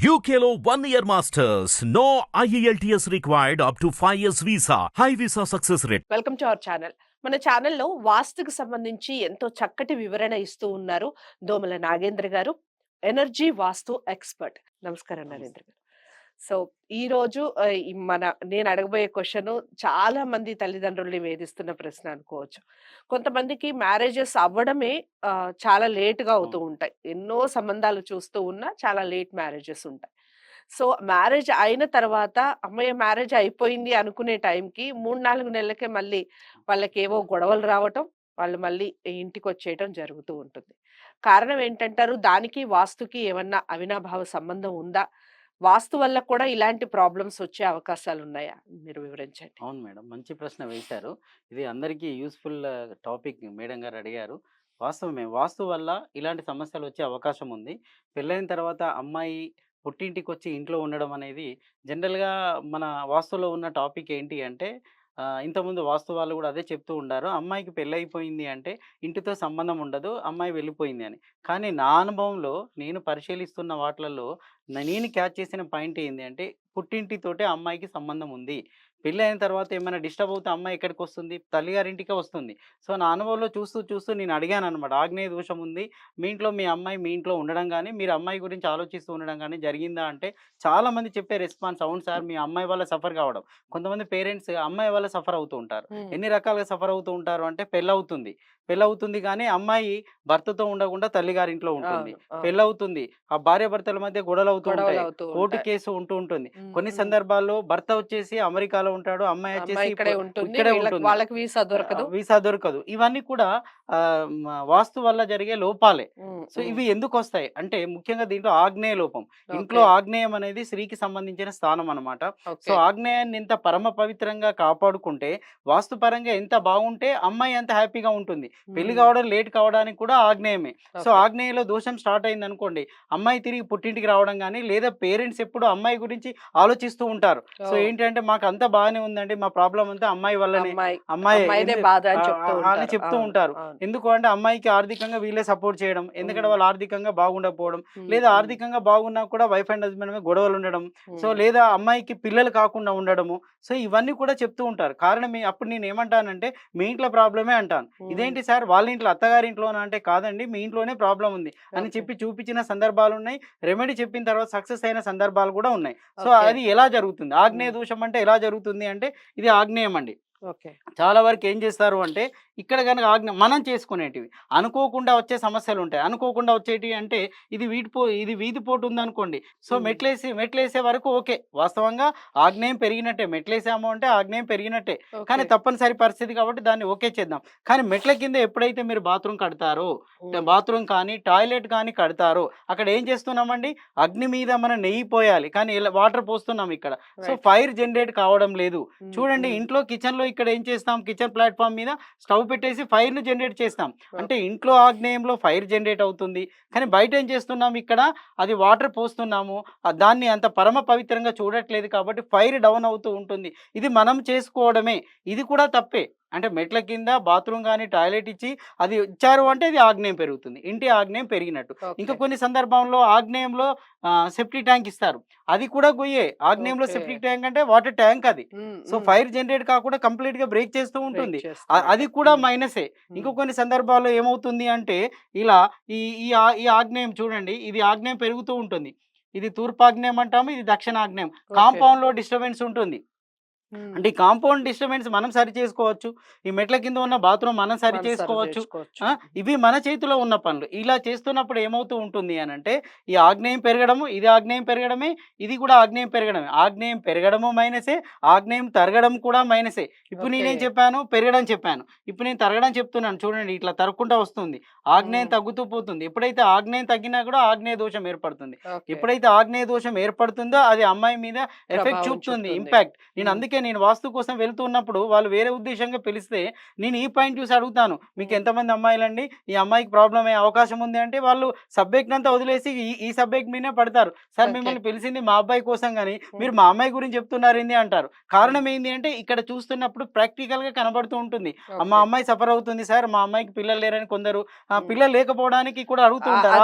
One year masters. No E IELTS required up to 5 years visa. High visa success rate. Welcome to our channel మన ఛానల్లో వాస్తుకు సంబంధించి ఎంతో చక్కటి వివరణ ఇస్తూ ఉన్నారు దోమల నాగేంద్ర గారు ఎనర్జీ వాస్తు ఎక్స్పర్ట్ నమస్కారం నరేంద్ర గారు సో ఈ రోజు మన నేను అడగబోయే క్వశ్చన్ చాలా మంది తల్లిదండ్రుల్ని వేధిస్తున్న ప్రశ్న అనుకోవచ్చు. కొంతమందికి మ్యారేజెస్ అవ్వడమే చాలా late గా అవుతూ ఉంటాయి. ఎన్నో సంబంధాలు చూస్తూ ఉన్నా చాలా లేట్ మ్యారేజెస్ ఉంటాయి. సో మ్యారేజ్ అయిన తర్వాత అమ్మయ్య మ్యారేజ్ అయిపోయింది అనుకునే టైంకి మూడు నాలుగు నెలలకే మళ్ళీ వాళ్ళకి ఏవో గొడవలు రావటం వాళ్ళు మళ్ళీ ఇంటికి వచ్చేయటం జరుగుతూ ఉంటుంది. కారణం ఏంటంటారు? దానికి వాస్తుకి ఏమన్నా అవినాభావ సంబంధం ఉందా? వాస్తు వల్ల కూడా ఇలాంటి ప్రాబ్లమ్స్ వచ్చే అవకాశాలు ఉన్నాయా మీరు వివరించండి. అవును మేడం. మంచి ప్రశ్న వేశారు. ఇది అందరికీ యూస్ఫుల్ టాపిక్ మేడం గారు అడిగారు. వాస్తవమే వాస్తు వల్ల ఇలాంటి సమస్యలు వచ్చే అవకాశం ఉంది. పెళ్ళైన తర్వాత అమ్మాయి పుట్టింటికి వచ్చి ఇంట్లో ఉండడం అనేది జనరల్గా మన వాస్తులో ఉన్న టాపిక్ ఏంటి అంటే ఇంతకుముందు వాస్తు వాళ్ళు కూడా అదే చెప్తూ ఉండారు. అమ్మాయికి పెళ్ళైపోయింది అంటే ఇంటితో సంబంధం ఉండదు అమ్మాయి వెళ్ళిపోయింది అని. కానీ నా అనుభవంలో నేను పరిశీలిస్తున్న వాటిలలో నేను క్యాచ్ చేసిన పాయింట్ ఏంటి అంటే పుట్టింటితోటే అమ్మాయికి సంబంధం ఉంది. పెళ్ళి అయిన తర్వాత ఏమైనా డిస్టర్బ్ అవుతే అమ్మాయి ఎక్కడికి వస్తుంది తల్లిగారింటికే వస్తుంది. సో నా అనుభవంలో చూస్తూ చూస్తూ నేను అడిగాను అనమాట ఆగ్నేయ దోషం ఉంది. మీ ఇంట్లో మీ అమ్మాయి మీ ఇంట్లో ఉండడం కానీ మీరు అమ్మాయి గురించి ఆలోచిస్తూ ఉండడం కానీ జరిగిందా అంటే చాలా మంది చెప్పే రెస్పాన్స్ అవును సార్ మీ అమ్మాయి వల్ల సఫర్ కావడం. కొంతమంది పేరెంట్స్ అమ్మాయి వల్ల సఫర్ అవుతూ ఉంటారు. ఎన్ని రకాలుగా సఫర్ అవుతూ ఉంటారు అంటే పెళ్ళవుతుంది. పెళ్ళవుతుంది కానీ అమ్మాయి భర్తతో ఉండకుండా తల్లిగారింట్లో ఉంటుంది. అవును, అవును. పెళ్ళవుతుంది. ఆ భార్య భర్తల మధ్య గొడవలు అవుతూ ఉంటాయి కోర్టు. కేసు ఉంటూ ఉంటుంది. కొన్ని. సందర్భాల్లో భర్త వచ్చేసి అమెరికాలో ఉంటాడు. అమ్మాయి వచ్చేసి ఇక్కడే ఉంటుంది. వీళ్ళకి- ఉంటుంది. వీసా దొరకదు. వీసా దొరకదు. ఇవన్నీ కూడా వాస్తు వల్ల జరిగే లోపాలే. సో ఇవి ఎందుకు వస్తాయి అంటే ముఖ్యంగా దీంట్లో ఆగ్నేయ లోపం. ఇంట్లో ఆగ్నేయం అనేది స్త్రీకి సంబంధించిన స్థానం అన్నమాట. ఓకే. సో ఆగ్నేయాన్ని ఎంత పరమ పవిత్రంగా కాపాడుకుంటే వాస్తుపరంగా ఎంత బాగుంటే అమ్మాయి అంత హ్యాపీగా ఉంటుంది. పెళ్ళి కావడం లేట్ కావడానికి కూడా ఆగ్నేయమే. సో. ఆగ్నేయంలో దోషం స్టార్ట్ అయింది అనుకోండి అమ్మాయి తిరిగి పుట్టింటికి రావడం కానీ లేదా పేరెంట్స్ ఎప్పుడు అమ్మాయి గురించి ఆలోచిస్తూ ఉంటారు. సో ఏంటంటే మాకు అంతా బాగానే ఉందండి మా ప్రాబ్లం అంతా అమ్మాయి వల్లనే. అమ్మాయి అని చెప్తూ ఉంటారు. ఎందుకు అంటే అమ్మాయికి ఆర్థికంగా వీళ్ళే సపోర్ట్ చేయడం ఎందుకంటే. వాళ్ళు ఆర్థికంగా బాగుండకపోవడం లేదా ఆర్థికంగా బాగున్నా కూడా వైఫ్ అండ్ హస్బెండ్ మీద గొడవలు ఉండడం సో లేదా అమ్మాయికి పిల్లలు కాకుండా ఉండడము సో ఇవన్నీ కూడా చెప్తూ ఉంటారు. కారణం అప్పుడు నేను ఏమంటానంటే మీ ఇంట్లో ప్రాబ్లమే అంటాను. ఇదేంటి సార్ వాళ్ళ ఇంట్లో అత్తగారి ఇంట్లోనా అంటే కాదండి మీ ఇంట్లోనే ప్రాబ్లం ఉంది అని. చెప్పి చూపించిన సందర్భాలు ఉన్నాయి రెమెడీ చెప్పిన తర్వాత సక్సెస్ అయిన సందర్భాలు కూడా ఉన్నాయి సో. అది ఎలా జరుగుతుంది ఆగ్నేయ. దోషం అంటే ఎలా జరుగుతుంది అంటే ఇది ఆగ్నేయం అండి చాలా వరకు ఏం చేస్తారు అంటే ఇక్కడ కనుక ఆజ్ఞ మనం చేసుకునేటివి. అనుకోకుండా వచ్చే సమస్యలు ఉంటాయి అనుకోకుండా వచ్చేటివి అంటే ఇది వీటి పో ఇది వీధి పోటు ఉందనుకోండి సో. మెట్లేసి మెట్లేసే వరకు ఓకే. వాస్తవంగా ఆగ్నేయం పెరిగినట్టే. మెట్లేసాము అంటే ఆగ్నేయం పెరిగినట్టే. కానీ. తప్పనిసరి పరిస్థితి కాబట్టి దాన్ని ఓకే చేద్దాం. కానీ మెట్ల కింద ఎప్పుడైతే మీరు బాత్రూమ్ కడతారో బాత్రూమ్ కానీ టాయిలెట్ కానీ కడతారో అక్కడ ఏం చేస్తున్నామండి? అగ్ని మీద మనం నెయ్యి పోయాలి. కానీ వాటర్ పోస్తున్నాం ఇక్కడ. సో. ఫైర్ జనరేట్ కావడం లేదు. చూడండి ఇంట్లో కిచెన్లో ఇక్కడ ఏం చేస్తాం? కిచెన్ ప్లాట్ఫామ్ మీద స్టవ్ పెట్టేసి ఫైర్ను జనరేట్ చేస్తాం. అంటే ఇంట్లో ఆగ్నేయంలో ఫైర్ జనరేట్ అవుతుంది. కానీ బయట ఏం చేస్తున్నాం? ఇక్కడ అది వాటర్ పోస్తున్నాము. దాన్ని అంత పరమ పవిత్రంగా చూడట్లేదు కాబట్టి ఫైర్ డౌన్ అవుతూ ఉంటుంది. ఇది మనం చేసుకోవడమే. ఇది కూడా తప్పే. అంటే మెట్ల కింద బాత్రూమ్ కానీ టాయిలెట్ ఇచ్చి అది ఇచ్చారు అంటే అది ఆగ్నేయం పెరుగుతుంది. ఇంటి ఆగ్నేయం పెరిగినట్టు. ఇంకా. కొన్ని సందర్భంలో ఆగ్నేయంలో సెప్టిక్ ట్యాంక్ ఇస్తారు. అది కూడా గొయ్యే ఆగ్నేయంలో. సెప్టిక్ ట్యాంక్ అంటే వాటర్ ట్యాంక్ అది. సో ఫైర్ జనరేట్ కాకుండా కంప్లీట్గా బ్రేక్ చేస్తూ ఉంటుంది అది. కూడా మైనసే. ఇంకో కొన్ని సందర్భాల్లో ఏమవుతుంది అంటే ఇలా ఈ ఈ ఆగ్నేయం చూడండి. ఇది ఆగ్నేయం పెరుగుతూ ఉంటుంది. ఇది తూర్పు ఆగ్నేయం అంటాము ఇది దక్షిణ ఆగ్నేయం. కాంపౌండ్లో డిస్టర్బెన్స్ ఉంటుంది. అంటే ఈ కాంపౌండ్ డిస్టర్బెన్స్ మనం సరి చేసుకోవచ్చు. ఈ మెట్ల కింద ఉన్న బాత్రూమ్ మనం సరి చేసుకోవచ్చు. ఇవి మన చేతిలో ఉన్న పనులు. ఇలా చేస్తున్నప్పుడు ఏమవుతూ ఉంటుంది అని అంటే ఈ ఆగ్నేయం పెరగడము ఇది ఆగ్నేయం పెరగడమే ఇది కూడా ఆగ్నేయం పెరగడమే. ఆగ్నేయం పెరగడము మైనసే ఆగ్నేయం తరగడం కూడా మైనసే. ఇప్పుడు నేనేం. చెప్పాను? పెరగడం చెప్పాను. ఇప్పుడు నేను తరగడం చెప్తున్నాను. చూడండి ఇట్లా తరగకుండా వస్తుంది. ఆగ్నేయం. తగ్గుతూ పోతుంది. ఎప్పుడైతే ఆగ్నేయం తగ్గినా కూడా ఆగ్నేయ దోషం ఏర్పడుతుంది. ఎప్పుడైతే ఆగ్నేయ దోషం ఏర్పడుతుందో అది అమ్మాయి మీద ఎఫెక్ట్ చూపుతుంది. ఇంపాక్ట్. నేను. అందుకే నేను వాస్తు కోసం వెళ్తున్నప్పుడు వాళ్ళు వేరే ఉద్దేశంగా పిలిస్తే నేను ఈ పాయింట్ చూసి అడుగుతాను మీకు. ఎంతమంది అమ్మాయిలండి? ఈ అమ్మాయికి ప్రాబ్లం అయ్యే అవకాశం ఉంది అంటే వాళ్ళు సబ్జెక్ట్ అంతా వదిలేసి ఈ ఈ సబ్జెక్ట్ మీదే పడతారు. సార్. మిమ్మల్ని పిలిచింది మా అబ్బాయి కోసం కానీ మీరు మా అమ్మాయి గురించి చెప్తున్నారు ఏంది? అంటారు. కారణం ఏంది అంటే ఇక్కడ చూస్తున్నప్పుడు ప్రాక్టికల్గా కనబడుతూ ఉంటుంది. మా అమ్మాయి సఫర్ అవుతుంది సార్ మా అమ్మాయికి పిల్లలు లేరని కొందరు. పిల్లలు లేకపోవడానికి కూడా అడుగుతూ ఉంటారు.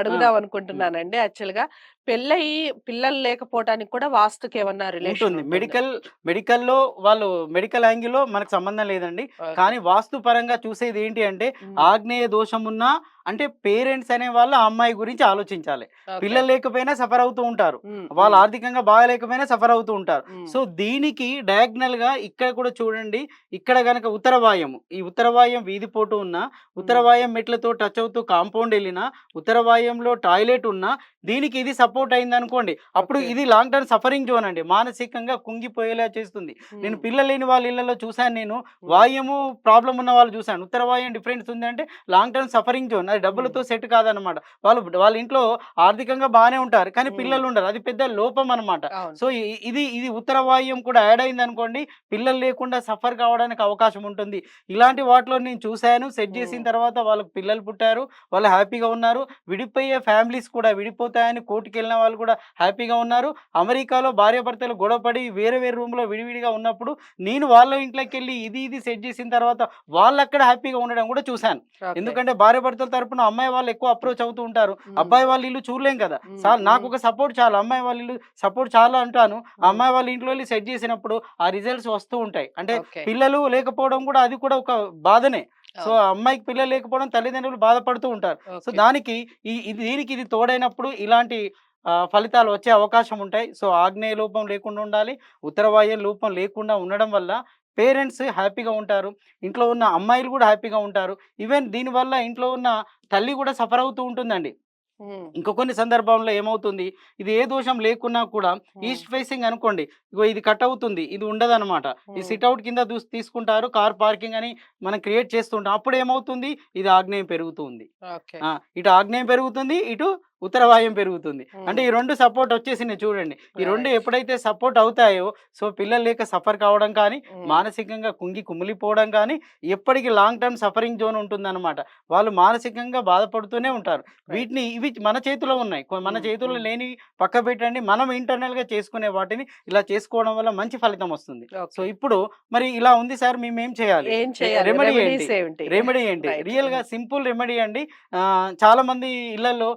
అడుగుదాం అనుకుంటున్నానండి యాక్చువల్గా పెళ్ళయి పిల్లలు లేకపోవడానికి కూడా వాస్తుకి ఏమన్నా రిలేషన్ ఉంటుంది. మెడికల్ మెడికల్లో వాళ్ళు మెడికల్ యాంగిల్లో మనకు సంబంధం లేదండి. కానీ వాస్తు పరంగా చూసేది ఏంటి అంటే ఆగ్నేయ దోషం ఉన్నా అంటే పేరెంట్స్ అనే వాళ్ళు ఆ అమ్మాయి గురించి ఆలోచించాలి. పిల్లలు లేకపోయినా సఫర్ అవుతూ ఉంటారు. వాళ్ళు ఆర్థికంగా బాగాలేకపోయినా సఫర్ అవుతూ ఉంటారు. సో దీనికి డయాగ్నల్గా ఇక్కడ కూడా చూడండి ఇక్కడ గనక ఉత్తరవాయం ఈ ఉత్తరవాయం వీధిపోటు ఉన్న ఉత్తరవాయం మెట్లతో టచ్ అవుతూ కాంపౌండ్ వెళ్ళినా ఉత్తరవాయంలో టాయిలెట్ ఉన్నా దీనికి ఇది సపోర్ట్ అయింది అనుకోండి అప్పుడు. ఇది లాంగ్ టర్మ్ సఫరింగ్ జోన్ అండి. మానసికంగా కుంగిపోయేలా చేస్తుంది. నేను పిల్లలు లేని వాళ్ళ ఇళ్ళలో చూశాను నేను వాయము ప్రాబ్లం ఉన్న వాళ్ళు చూశాను. ఉత్తర వాయం డిఫరెన్స్ ఉంది అంటే లాంగ్ టర్మ్ సఫరింగ్ జోన్ అది డబ్బులతో సెట్ కాదనమాట వాళ్ళు వాళ్ళ ఇంట్లో ఆర్థికంగా బాగానే ఉంటారు కానీ. పిల్లలు ఉండరు. అది పెద్ద లోపం అనమాట సో ఇది ఇది ఉత్తర వాయుం కూడా యాడ్ అయింది అనుకోండి పిల్లలు లేకుండా సఫర్ కావడానికి అవకాశం ఉంటుంది. ఇలాంటి వాటిలో నేను చూశాను. సెట్ చేసిన. తర్వాత వాళ్ళకి పిల్లలు పుట్టారు వాళ్ళు హ్యాపీగా ఉన్నారు. విడిపోయే ఫ్యామిలీస్ కూడా విడిపోతాయని కోర్టుకి వెళ్ళిన వాళ్ళు కూడా హ్యాపీగా ఉన్నారు. అమెరికాలో భార్యాభర్తలు గొడవపడి వేరే వేరే రూమ్లో విడివిడిగా ఉన్నప్పుడు నేను వాళ్ళ ఇంట్లోకి వెళ్ళి ఇది ఇది సెట్ చేసిన తర్వాత వాళ్ళు అక్కడ హ్యాపీగా ఉండడం కూడా చూశాను. ఎందుకంటే భార్యాభర్తల తరపున అమ్మాయి వాళ్ళు ఎక్కువ అప్రోచ్ అవుతూ ఉంటారు. అబ్బాయి వాళ్ళ ఇల్లు చూడలేం కదా. చాలు నాకు. ఒక సపోర్ట్ చాలు. అమ్మాయి వాళ్ళ ఇల్లు సపోర్ట్ చాలా అంటాను. అమ్మాయి వాళ్ళ ఇంట్లో వెళ్ళి సెట్ చేసినప్పుడు ఆ రిజల్ట్స్ వస్తూ ఉంటాయి. అంటే పిల్లలు లేకపోవడం కూడా అది కూడా ఒక బాధనే. సో అమ్మాయికి పిల్లలు లేకపోవడం తల్లిదండ్రులు బాధపడుతూ ఉంటారు. సో దానికి ఈ దీనికి ఇది తోడైనప్పుడు ఇలాంటి ఫలితాలు వచ్చే అవకాశం ఉంటాయి. సో ఆగ్నేయ లోపం లేకుండా ఉండాలి. ఉత్తరవాయ లోపం లేకుండా ఉండడం వల్ల పేరెంట్స్ హ్యాపీగా ఉంటారు. ఇంట్లో ఉన్న అమ్మాయిలు కూడా హ్యాపీగా ఉంటారు. ఈవెన్ దీనివల్ల ఇంట్లో ఉన్న తల్లి కూడా సఫర్ అవుతూ ఉంటుందండి. ఇంకో కొన్ని సందర్భంలో ఏమవుతుంది? ఇది ఏ దోషం లేకున్నా కూడా ఈస్ట్ ఫేసింగ్ అనుకోండి ఇగో ఇది కట్ అవుతుంది ఇది ఉండదన్నమాట ఈ సిట్ అవుట్ కింద దూస్- తీసుకుంటారు కార్ పార్కింగ్ అని మనం క్రియేట్ చేస్తుంటాం. అప్పుడు ఏమవుతుంది? ఇది ఆగ్నేయం పెరుగుతుంది. ఇటు ఆగ్నేయం పెరుగుతుంది ఇటు ఉత్తరవాయం పెరుగుతుంది. అంటే ఈ రెండు సపోర్ట్ వచ్చేసినాయి చూడండి. ఈ రెండు. ఎప్పుడైతే సపోర్ట్ అవుతాయో సో పిల్లలు లేక సఫర్ కావడం కానీ మానసికంగా కుంగి కుమిలిపోవడం కానీ ఎప్పటికీ లాంగ్ టర్మ్ సఫరింగ్ జోన్ ఉంటుందన్నమాట. వాళ్ళు మానసికంగా బాధపడుతూనే ఉంటారు. వీటిని ఇవి మన చేతిలో ఉన్నాయి. మన చేతుల్లో. లేని పక్క పెట్టండి. మనం ఇంటర్నల్గా చేసుకునే వాటిని ఇలా చేసుకోవడం వల్ల మంచి ఫలితం వస్తుంది. సో ఇప్పుడు మరి ఇలా ఉంది సార్ మేము ఏం చేయాలి? రెమెడీ ఏంటి? రెమెడీ ఏంటి? Right. రియల్గా Mm. సింపుల్ రెమెడీ అండి. చాలా మంది ఇళ్ళలో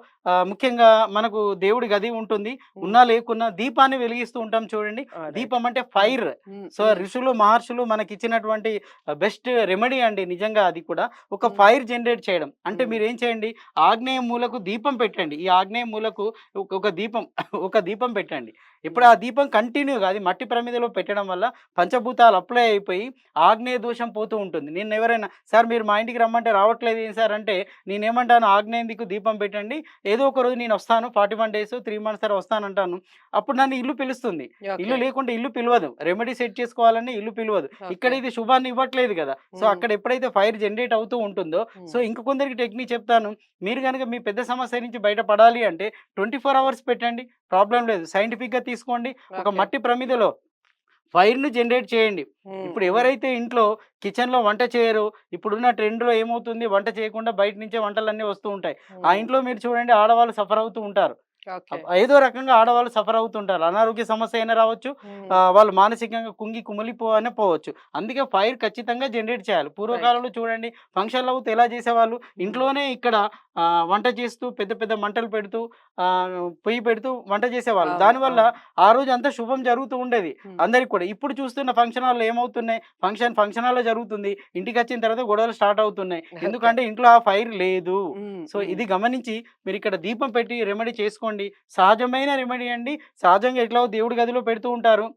ముఖ్యంగా మనకు దేవుడి గది ఉంటుంది ఉన్నా లేకున్నా దీపాన్ని వెలిగిస్తూ ఉంటాం చూడండి. దీపం అంటే ఫైర్ సో. ఋషులు మహర్షులు మనకి ఇచ్చినటువంటి బెస్ట్ రెమెడీ అండి నిజంగా అది కూడా ఒక. ఫైర్ జనరేట్ చేయడం అంటే. మీరు ఏం చేయండి ఆగ్నేయ మూలకు దీపం పెట్టండి ఈ ఆగ్నేయ మూలకు ఒక దీపం ఒక దీపం పెట్టండి ఇప్పుడు ఆ దీపం కంటిన్యూగా అది మట్టి ప్రమిదలో పెట్టడం వల్ల పంచభూతాలు అప్లై అయిపోయి ఆగ్నేయ దోషం పోతూ ఉంటుంది. నేను ఎవరైనా సార్ మీరు మా ఇంటికి రమ్మంటే రావట్లేదు ఏం సార్? అంటే నేనేమంటాను? ఆగ్నేయ దిక్కు దీపం పెట్టండి. ఏదో ఒక రోజు నేను వస్తాను. Forty one days three months తర్వాత వస్తానంటాను. అప్పుడు నన్ను ఇల్లు పిలుస్తుంది. ఇల్లు లేకుంటే ఇల్లు పిలవదు. రెమెడీ సెట్ చేసుకోవాలని ఇల్లు పిలవదు. ఇక్కడ. ఇది శుభాన్ని ఇవ్వట్లేదు కదా. సో. అక్కడ ఎప్పుడైతే ఫైర్ జనరేట్ అవుతూ ఉంటుందో. సో ఇంక కొందరికి టెక్నిక్ చెప్తాను. మీరు కనుక మీ పెద్ద సమస్య నుంచి బయటపడాలి అంటే ట్వంటీ ఫోర్ అవర్స్ పెట్టండి. ప్రాబ్లం లేదు. సైంటిఫిక్గా తీసుకోండి ఒక. మట్టి ప్రమిదలో ఫైర్ను జనరేట్ చేయండి ఇప్పుడు. ఎవరైతే ఇంట్లో కిచెన్లో వంట చేయరు ఇప్పుడున్న ట్రెండ్లో ఏమవుతుంది వంట చేయకుండా బయట నుంచే వంటలన్నీ వస్తూ ఉంటాయి ఆ. ఇంట్లో మీరు చూడండి ఆడవాళ్ళు సఫర్ అవుతూ ఉంటారు. ఏదో రకంగా ఆడవాళ్ళు సఫర్ అవుతుంటారు. అనారోగ్య సమస్య అయినా రావచ్చు వాళ్ళు మానసికంగా కుంగి కుమిలిపోవనే పోవచ్చు. అందుకే ఫైర్ ఖచ్చితంగా జనరేట్ చేయాలి. పూర్వకాలంలో చూడండి ఫంక్షన్లు అవుతూ ఎలా చేసేవాళ్ళు? ఇంట్లోనే ఇక్కడ వంట చేస్తూ పెద్ద పెద్ద మంటలు పెడుతూ ఆ, పొయ్యి పెడుతూ వంట చేసేవాళ్ళు. దానివల్ల. ఆ రోజు అంతా శుభం జరుగుతూ ఉండేది. అందరికి కూడా. ఇప్పుడు చూస్తున్న ఫంక్షన్ హాల్లో ఏమవుతున్నాయి? ఫంక్షన్ ఫంక్షన్ హాల్లో జరుగుతుంది. ఇంటికి వచ్చిన తర్వాత గొడవలు స్టార్ట్ అవుతున్నాయి. ఎందుకంటే ఇంట్లో ఆ ఫైర్ లేదు. సో. ఇది గమనించి మీరు ఇక్కడ దీపం పెట్టి రెమెడీ చేసుకోండి. సహజమైన రెమెడీ అండి. సహజంగా ఎట్లా దేవుడి గదిలో పెడుతూ ఉంటారు.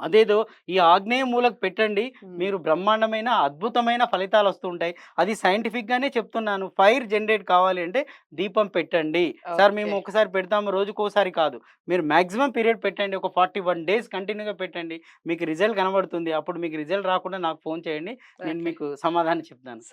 అదేదో ఈ ఆగ్నేయ మూలకు పెట్టండి. మీరు బ్రహ్మాండమైన అద్భుతమైన ఫలితాలు వస్తుంటాయి అది సైంటిఫిక్ గానే చెప్తున్నాను. ఫైర్ జనరేట్ కావాలి అంటే దీపం పెట్టండి. సార్ మేము. ఒకసారి పెడతాము రోజుకోసారి కాదు. మీరు మాక్సిమం పీరియడ్ పెట్టండి. ఒక ఫార్టీ వన్ డేస్ కంటిన్యూగా పెట్టండి. మీకు రిజల్ట్ కనబడుతుంది. అప్పుడు మీకు రిజల్ట్ రాకుండా నాకు ఫోన్ చేయండి. నేను. మీకు సమాధానం చెప్తాను.